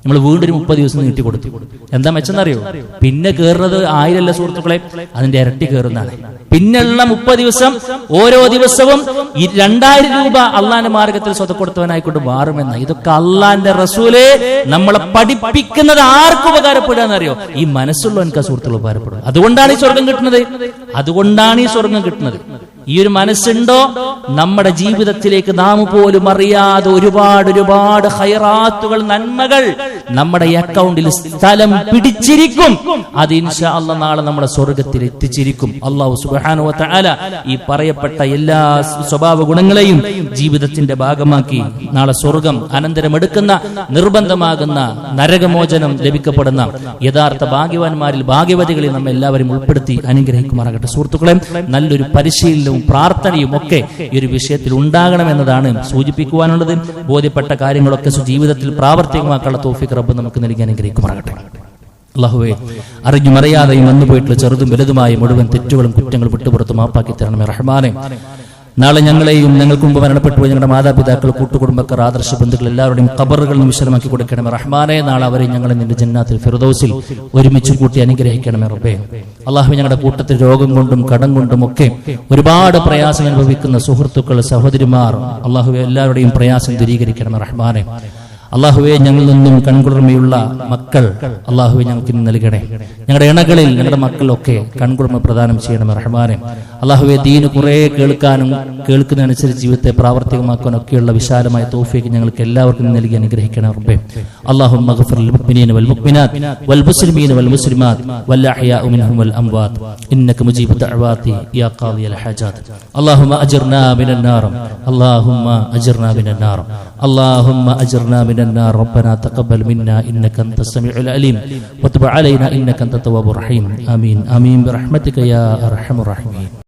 നമ്മൾ വീണ്ടും ഒരു മുപ്പത് ദിവസം നീട്ടി കൊടുത്തു. എന്താ മെച്ചെന്നറിയോ? പിന്നെ കയറുന്നത് ആയിരല്ല സുഹൃത്തുക്കളെ അതിന്റെ ഇരട്ടി കയറുന്നതാണ് പിന്നെയുള്ള മുപ്പത് ദിവസം ഓരോ ദിവസവും ഈ രണ്ടായിരം രൂപ അള്ളാന്റെ മാർഗത്തിൽ സ്വതം കൊടുത്തവനായിക്കൊണ്ട് മാറുമെന്ന. ഇതൊക്കെ അള്ളാന്റെ റസൂലെ നമ്മളെ പഠിപ്പിക്കുന്നത് ആർക്ക് ഉപകാരപ്പെടുക എന്നറിയോ ഈ മനസ്സുള്ളവൻക്ക് ആ സുഹൃത്തുക്കൾ ഉപകാരപ്പെടും. അതുകൊണ്ടാണ് ഈ സ്വർഗം കിട്ടുന്നത്. അതുകൊണ്ടാണ് ഈ സ്വർഗം കിട്ടുന്നത്. ഈ ഒരു മനസ്സുണ്ടോ? നമ്മുടെ ജീവിതത്തിലേക്ക് നാം പോലും അറിയാതെ ഒരുപാട് ഒരുപാട് ഹൈറാത്തുകൾ നന്മകൾ നമ്മുടെ അക്കൗണ്ടിൽ സ്ഥലം പിടിച്ചിരിക്കും. അത് ഇൻഷാ അല്ല നാളെ നമ്മുടെ സ്വർഗത്തിൽ എത്തിച്ചിരിക്കും. അള്ളാഹു സുബാനു തആല ഈ പറയപ്പെട്ട എല്ലാ സ്വഭാവ ഗുണങ്ങളെയും ജീവിതത്തിന്റെ ഭാഗമാക്കി നാളെ സ്വർഗം അനന്തരം എടുക്കുന്ന നിർബന്ധമാകുന്ന നരകമോചനം ലഭിക്കപ്പെടുന്ന യഥാർത്ഥ ഭാഗ്യവാന്മാരിൽ ഭാഗ്യവതികളിൽ നമ്മെ എല്ലാവരും ഉൾപ്പെടുത്തി അനുഗ്രഹിക്കുമാറാകട്ടെ. സുഹൃത്തുക്കളെ നല്ലൊരു പരിശീലനവും പ്രാർത്ഥനയും ഒക്കെ ഈ ഒരു വിഷയത്തിൽ ഉണ്ടാകണമെന്നതാണ് സൂചിപ്പിക്കുവാനുള്ളത്. ബോധ്യപ്പെട്ട കാര്യങ്ങളൊക്കെ ജീവിതത്തിൽ പ്രാവർത്തികമാക്കാനുള്ള തോഫിക്ക് റബ്ബ് നമുക്ക് നൽകി അനുഗ്രഹിക്കുമാറാകട്ടെ. അള്ളാഹുവെ മറിയാതെയും വന്നു പോയിട്ടുള്ള ചെറുതും വലുതുമായ മുഴുവൻ തെറ്റുകളും കുറ്റങ്ങളും വിട്ടുപുറത്ത് മാപ്പാക്കി തരണമേ റഹ്മാനെ. നാളെ ഞങ്ങളെയും ഞങ്ങൾക്ക് മുമ്പ് മരണപ്പെട്ടു പോയി ഞങ്ങളുടെ മാതാപിതാക്കൾ കൂട്ടുകുടുംബക്കാർ ആദർശ ബന്ധുക്കൾ എല്ലാവരുടെയും കബറുകളും വിശലമാക്കി കൊടുക്കണമേ റഹ്മാനെ. നാളെ അവരെ ഞങ്ങളെ നിന്റെ ജന്നാത്തിൽ ഫിറദോസിൽ ഒരുമിച്ച് കൂട്ടി അനുഗ്രഹിക്കണമേ റബ്ബേ. അള്ളാഹു ഞങ്ങളുടെ കൂട്ടത്തിൽ രോഗം കൊണ്ടും കടം കൊണ്ടും ഒക്കെ ഒരുപാട് പ്രയാസം അനുഭവിക്കുന്ന സുഹൃത്തുക്കൾ സഹോദരിമാർ അള്ളാഹു എല്ലാവരുടെയും പ്രയാസം ദൂരീകരിക്കണമേ റഹ്മാനെ. അള്ളാഹുവെ ഞങ്ങളിൽ നിന്നും കൺകുളിർമയുള്ള മക്കൾ അള്ളാഹുവെ ഞങ്ങൾക്ക് ഇന്ന് നൽകണേ ഞങ്ങളുടെ ഇണകളിൽ ഞങ്ങളുടെ മക്കളൊക്കെ കൺകുളിർമ പ്രദാനം ചെയ്യണം റഹ്മാനെ അള്ളാഹുവെ ദീന് കുറെ കേൾക്കാനും കേൾക്കുന്നതനുസരിച്ച് ജീവിതത്തെ പ്രാവർത്തികമാക്കാനും ഒക്കെയുള്ള വിശാലമായ തോഫിക്ക് ഞങ്ങൾക്ക് എല്ലാവർക്കും ഇന്ന് നൽകി അനുഗ്രഹിക്കണം റബ്ബേ അള്ളാഹു للمؤمنين والمؤمنات والمسلمين والمسلمات والأحياء منهم والأموات إنك مجيب الدعوات يا قاضي الحاجات اللهم أجرنا من النار اللهم أجرنا من النار اللهم أجرنا من النار ربنا تقبل منا إنك أنت السميع العليم وتب علينا إنك أنت التواب الرحيم آمين آمين برحمتك يا أرحم الراحمين